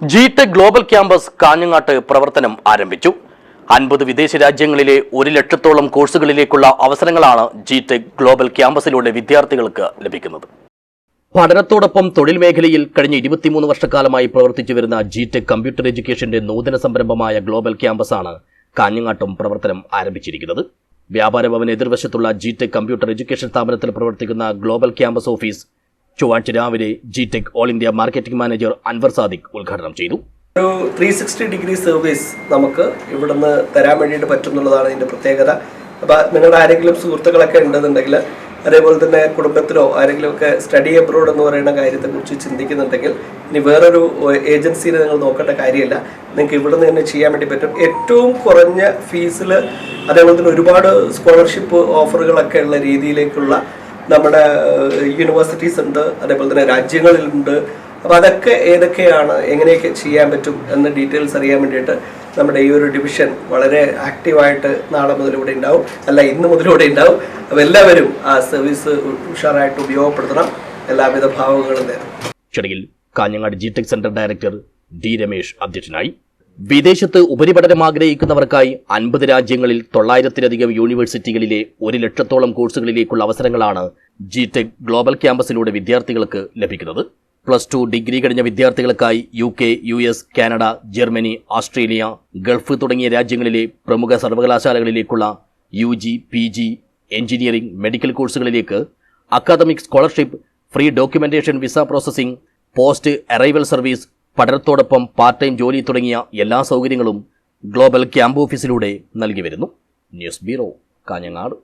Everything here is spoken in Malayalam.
ജി ടെക് ഗ്ലോബൽ ക്യാമ്പസ് കാഞ്ഞങ്ങാട്ട് പ്രവർത്തനം ആരംഭിച്ചു. അൻപത് വിദേശ രാജ്യങ്ങളിലെ ഒരു ലക്ഷത്തോളം കോഴ്സുകളിലേക്കുള്ള അവസരങ്ങളാണ് ജി ടെക് ഗ്ലോബൽ ക്യാമ്പസിലൂടെ വിദ്യാർത്ഥികൾക്ക് ലഭിക്കുന്നത്. പഠനത്തോടൊപ്പം തൊഴിൽ മേഖലയിൽ കഴിഞ്ഞ ഇരുപത്തിമൂന്ന് വർഷക്കാലമായി പ്രവർത്തിച്ചു വരുന്ന ജി ടെക് കമ്പ്യൂട്ടർ എഡ്യൂക്കേഷന്റെ നൂതന സംരംഭമായ ഗ്ലോബൽ ക്യാമ്പസാണ് കാഞ്ഞങ്ങാട്ടും പ്രവർത്തനം ആരംഭിച്ചിരിക്കുന്നത്. വ്യാപാര ഭവൻ എതിർവശത്തുള്ള ജി ടെക് കമ്പ്യൂട്ടർ എഡ്യൂക്കേഷൻ സ്ഥാപനത്തിൽ പ്രവർത്തിക്കുന്ന ഗ്ലോബൽ ക്യാമ്പസ് ഓഫീസ് ചൊവ്വാഴ്ച രാവിലെ G Tech all India marketing manager Anwar Sadiq ഉദ്ഘാടനം ചെയ്തു. ഒരു ത്രീ സിക്സ്റ്റി ഡിഗ്രി സർവീസ് നമുക്ക് ഇവിടുന്ന് തരാൻ വേണ്ടിയിട്ട് പറ്റും എന്നുള്ളതാണ് ഇതിന്റെ പ്രത്യേകത. അപ്പോൾ നിങ്ങളുടെ ആരെങ്കിലും സുഹൃത്തുക്കളൊക്കെ ഉണ്ടെന്നുണ്ടെങ്കിൽ അതേപോലെ തന്നെ കുടുംബത്തിലോ ആരെങ്കിലും ഒക്കെ സ്റ്റഡി അബ്രോഡ് എന്ന് പറയുന്ന കാര്യത്തെക്കുറിച്ച് ചിന്തിക്കുന്നുണ്ടെങ്കിൽ ഇനി വേറൊരു ഏജൻസിനെ നിങ്ങൾ നോക്കേണ്ട കാര്യമില്ല. നിങ്ങൾക്ക് ഇവിടുന്ന് തന്നെ ചെയ്യാൻ വേണ്ടി പറ്റും. ഏറ്റവും കുറഞ്ഞ ഫീസിൽ അതേപോലെ തന്നെ ഒരുപാട് സ്കോളർഷിപ്പ് ഓഫറുകളൊക്കെ ഉള്ള രീതിയിലേക്കുള്ള നമ്മുടെ യൂണിവേഴ്സിറ്റീസ് ഉണ്ട് അതേപോലെ തന്നെ രാജ്യങ്ങളിലുണ്ട്. അപ്പോൾ അതൊക്കെ ഏതൊക്കെയാണ് എങ്ങനെയൊക്കെ ചെയ്യാൻ പറ്റും എന്ന ഡീറ്റെയിൽസ് അറിയാൻ വേണ്ടിയിട്ട് നമ്മുടെ ഈ ഒരു ഡിവിഷൻ വളരെ ആക്റ്റീവായിട്ട് നാളെ മുതൽ ഇവിടെ ഉണ്ടാവും. അല്ല ഇന്ന് മുതൽ ഇവിടെ ഉണ്ടാവും. അപ്പോൾ എല്ലാവരും ആ സർവീസ് ഉഷാറായിട്ട് ഉപയോഗപ്പെടുത്തണം. എല്ലാവിധ ഭാവങ്ങളും നേരം ചടങ്ങിൽ Kanhangad G Tech centre director D Ramesh അധ്യക്ഷനായി. വിദേശത്ത് ഉപരിപഠനം ആഗ്രഹിക്കുന്നവർക്കായി അൻപത് രാജ്യങ്ങളിൽ തൊള്ളായിരത്തിലധികം യൂണിവേഴ്സിറ്റികളിലെ ഒരു ലക്ഷത്തോളം കോഴ്സുകളിലേക്കുള്ള അവസരങ്ങളാണ് ജി ടെക് ഗ്ലോബൽ ക്യാമ്പസിലൂടെ വിദ്യാർത്ഥികൾക്ക് ലഭിക്കുന്നത്. പ്ലസ് ടു ഡിഗ്രി കഴിഞ്ഞ വിദ്യാർത്ഥികൾക്കായി U K U S Canada Germany Australia Gulf തുടങ്ങിയ രാജ്യങ്ങളിലെ പ്രമുഖ സർവകലാശാലകളിലേക്കുള്ള U G P G engineering medical കോഴ്സുകളിലേക്ക് academic scholarship free documentation visa processing post arrival service പഠനത്തോടൊപ്പം പാർട്ട് ടൈം ജോലി തുടങ്ങിയ എല്ലാ സൗകര്യങ്ങളും ഗ്ലോബൽ ക്യാമ്പ് ഓഫീസിലൂടെ നൽകി വരുന്നു. News bureau Kanhangad.